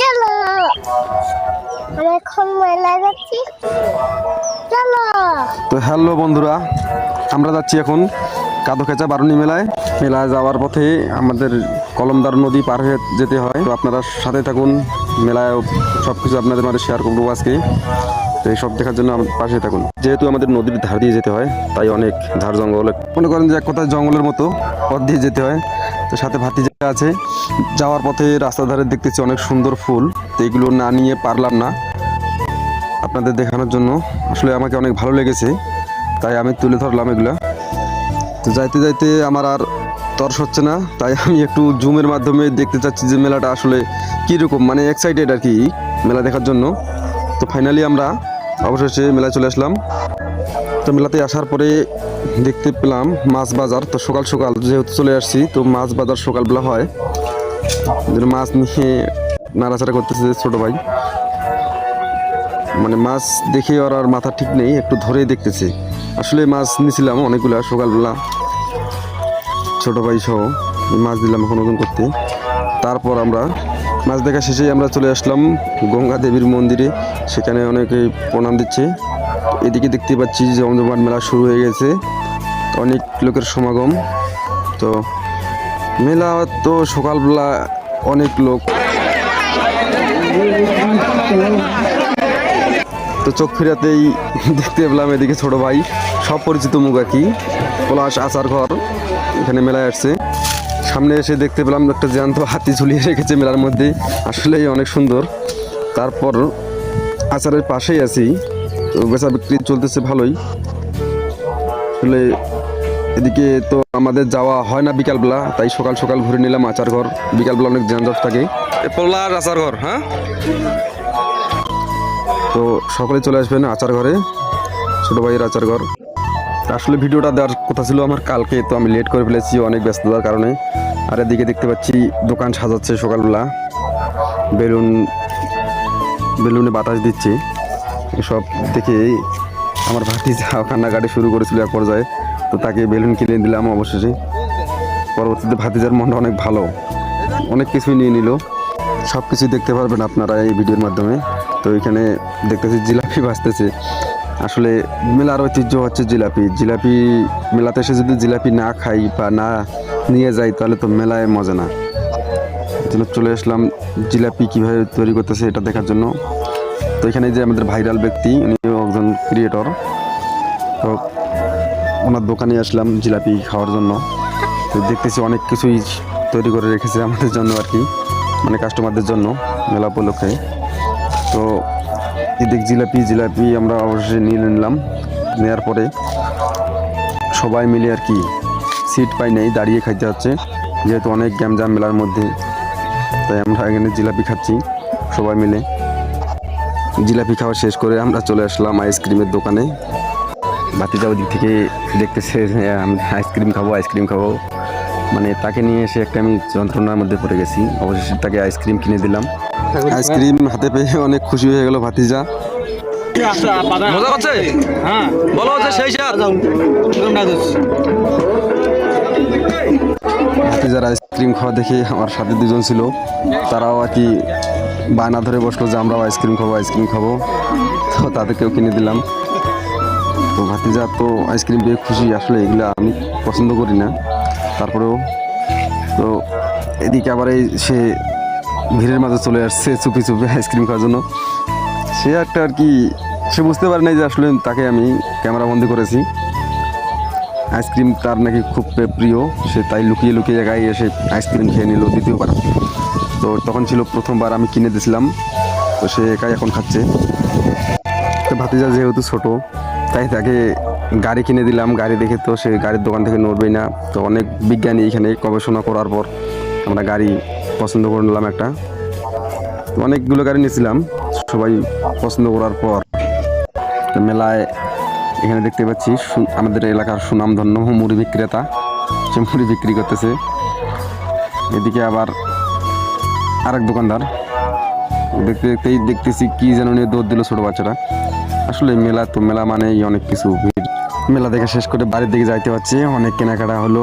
চলো। আমি এখন মেলায় যাচ্ছি। চলো। তো হ্যালো বন্ধুরা আমরা যাচ্ছি এখন কাদোখেচা বারুনি মেলায়। মেলায় যাওয়ার পথে আমাদের কলমদার নদী পার হয়ে যেতে হয়। তো আপনারা সাথে থাকুন মেলায় সব কিছু আপনাদের মাঝে শেয়ার করব আজকে। সব দেখার জন্য আমার পাশে থাকুন। যেহেতু আমাদের নদীর ধার দিয়ে যেতে হয়, তাই অনেক ধার জঙ্গল, মনে করেন যে এক কথায় জঙ্গলের মতো পথ দিয়ে যেতে হয়। তো সাথে ভাতি ভাতিজা আছে, যাওয়ার পথে রাস্তার ধারে দেখতেছি অনেক সুন্দর ফুল। তো এগুলো না নিয়ে পারলাম না আপনাদের দেখানোর জন্য। আসলে আমাকে অনেক ভালো লেগেছে, তাই আমি তুলে ধরলাম এগুলো। তো যাইতে যাইতে আমার আর তর্স হচ্ছে না, তাই আমি একটু জুমের মাধ্যমে দেখতে চাচ্ছি যে মেলাটা আসলে কীরকম মানে এক্সাইটেড আর কি মেলা দেখার জন্য। তো ফাইনালি আমরা অবশেষে মেলায় চলে আসলাম। তো মেলাতে আসার পরে দেখতে পেলাম মাছ বাজার। তো সকাল সকাল যেহেতু চলে আসছি, তো মাছ বাজার সকালবেলা হয়। মাছ নিয়ে নাড়াচাড়া করতেছে ছোটো ভাই। মানে মাছ দেখে ওর আর মাথা ঠিক নেই, একটু ধরেই দেখতেছে। আসলে মাছ নিছিলাম অনেকগুলা সকালবেলা। ছোট ভাই সহ মাছ দিলাম এখন ওজন করতে। তারপর আমরা মাছ দেখা শেষেই আমরা চলে আসলাম গঙ্গা দেবীর মন্দিরে। সেখানে অনেকে প্রণাম দিচ্ছে। এদিকে দেখতে পাচ্ছি যে জমজমাট মেলা শুরু হয়ে গেছে। অনেক লোকের সমাগম। তো মেলা তো সকালবেলা অনেক লোক। তো চোখ ফিরাতেই দেখতে পেলাম এদিকে ছোট ভাই। সব পরিচিত মুখ আর কি। পলাশ আচার ঘর। এখানে মেলায় আসছে। সামনে এসে দেখতে পেলাম একটা জ্যান্ত হাতি ঝুলিয়ে রেখেছে মেলার মধ্যে আসলেই অনেক সুন্দর। তারপর আচারের পাশেই আছি। তো বেচা বিক্রি চলতেছে ভালোই। আসলে এদিকে তো আমাদের যাওয়া হয় না বিকালবেলা তাই সকাল সকাল ঘুরে নিলাম আচার ঘর। বিকালবেলা অনেক যানজট থাকে। পলাশ আচার ঘর হ্যাঁ? তো সকলে চলে আসবেন আচার ঘরে ছোটো ভাইয়ের আচার ঘর। আসলে ভিডিওটা দেওয়ার কথা ছিল আমার কালকে, তো আমি লেট করে ফেলেছি, অনেক ব্যস্ততার কারণে। আর এদিকে দেখতে পাচ্ছি, দোকান সাজাচ্ছে সকালবেলা। বেলুন, বেলুনে বাতাস দিচ্ছে। এসব দেখে আমার ভাতি ভাতিজা কান্নাকাটি শুরু করেছিল এক পর্যায়ে, তো তাকে বেলুন কিনে দিলাম অবশেষে। পরবর্তীতে ভাতিজার মনটা অনেক ভালো। অনেক কিছুই নিয়ে নিল। সব কিছুই দেখতে পারবেন আপনারা এই ভিডিওর মাধ্যমে। তো এখানে দেখতেছি জিলাপি ভাসতেছে আসলে মেলার ঐতিহ্য হচ্ছে জিলাপি। জিলাপি মেলাতে এসে যদি জিলাপি না খাই বা না নিয়ে যাই, তাহলে তো মেলায় মজা না। জন্য চলে আসলাম, জিলাপি কীভাবে তৈরি করতেছে এটা দেখার জন্য। তো এখানে যে আমাদের ভাইরাল ব্যক্তি, উনিও একজন ক্রিয়েটর তো ওনার দোকানে আসলাম জিলাপি খাওয়ার জন্য। তো দেখতেছি অনেক কিছুই তৈরি করে রেখেছে আমাদের জন্য আর কি মানে কাস্টমারদের জন্য মেলা উপলক্ষে। তো এদিক জিলাপি জিলাপি আমরা অবশ্যই নিয়ে নিলাম। নেওয়ার পরে সবাই মিলে আর কি সিট পাই নাই, দাঁড়িয়ে খাইতে হচ্ছে। যেহেতু অনেক গ্যামজাম মেলার মধ্যে, তাই আমরা এখানে জিলাপি খাচ্ছি, সবাই মিলে। জিলাপি খাওয়া শেষ করে আমরা চলে আসলাম আইসক্রিমের দোকানে। বাতিটা ওদিক থেকে দেখতেছে আইসক্রিম খাব আইসক্রিম খাব। মানে তাকে নিয়ে এসে একটা আমি যন্ত্রণার মধ্যে পড়ে গেছি। অবশেষে তাকে আইসক্রিম কিনে দিলাম। আইসক্রিম হাতে পেয়ে অনেক খুশি হয়ে গেল ভাতিজা। মজা করছে? হ্যাঁ। বলো হচ্ছে সেই সাথ আইসক্রিম খাওয়া দেখে আমার সাথে দুজন ছিল। তারাও আর কি বায়না ধরে বসল যে আমরাও আইসক্রিম খাব আইসক্রিম খাব। তো তাদেরকেও কিনে দিলাম। তো ভাতিজা তো আইসক্রিম পেয়ে খুশি। আসলে এগুলো আমি পছন্দ করি না। তারপরেও তো এদিকে আবার এই সে ভিড়ের মাঝে চলে আসছে চুপি চুপি আইসক্রিম খাওয়ার জন্য। সে একটা আর কি, সে বুঝতে পারে নাই যে আসলে তাকে আমি ক্যামেরা বন্দি করেছি। আইসক্রিম তার নাকি খুব প্রিয়, সে তাই লুকিয়ে লুকিয়ে জায়গায় এসে আইসক্রিম খেয়ে নিল দ্বিতীয়বার। তো তখন ছিল প্রথমবার আমি কিনে দিয়েছিলাম তো সে একাই এখন খাচ্ছে। তো ভাতিজা যেহেতু ছোট, তাই তাকে গাড়ি কিনে দিলাম। গাড়ি দেখে তো সে গাড়ির দোকান থেকে নড়বেই না। তো অনেক বিজ্ঞানী এখানে গবেষণা করার পর আমরা গাড়ি পছন্দ করে নিলাম একটা। অনেকগুলো গাড়ি নিয়েছিলাম, সবাই পছন্দ করার পর। মেলায় এখানে দেখতে পাচ্ছি আমাদের এলাকার সুনামধন্য মুড়ি বিক্রেতা, সে মুড়ি বিক্রি করতেছে। এদিকে আবার আরেক দোকানদার। দেখতে দেখতেই দেখতেছি কি যেন নিয়ে দৌড় দিল ছোট বাচ্চারা। আসলে মেলা তো, মেলা মানেই অনেক কিছু। মেলা দেখে শেষ করে বাড়ির দিকে যাইতে পারছি, অনেক কেনাকাটা হলো।